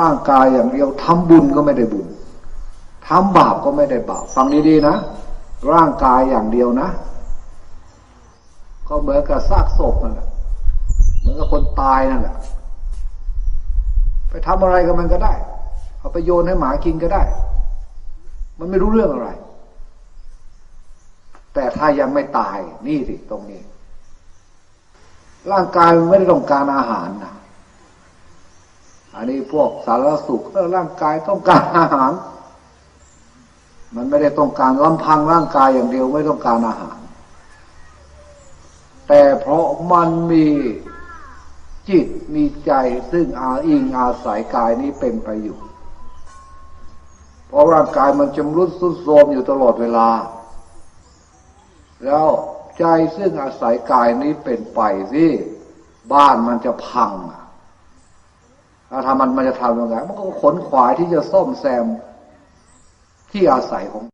ร่างกายอย่างเดียวทำบุญก็ไม่ได้บุญทำบาปก็ไม่ได้บาปฟังดีๆนะ ร่างกายอย่างเดียวนะ ก็เหมือนกับซากศพนั่นแหละเหมือนกับคนตายนั่นแหละไปทำอะไรกับมันก็ได้ เอาไปโยนให้หมากินก็ได้ มันไม่รู้เรื่องอะไร แต่ถ้ายังไม่ตายนี่สิตรงนี้ ร่างกายมันไม่ได้ต้องการอาหารนะ อันนี้พวกสารสุขเออร่างกายต้องการอาหาร มันไม่ได้ต้องการลำพังร่างกายอย่างเดียวไม่ต้องการอาหาร แต่เพราะมันมีจิตมีใจซึ่งอาอิงอาศัยกายนี้เป็นไปอยู่เพราะร่างกายมันจำรุดสุดโทรมอยู่ตลอดเวลา แล้วใจซึ่งอาศัยกายนี้เป็นไปที่บ้านมันจะพังอะ เราทำมันมันจะทำยังไงมันก็ขนขวายที่จะซ่อมแซมที่อาศัยของ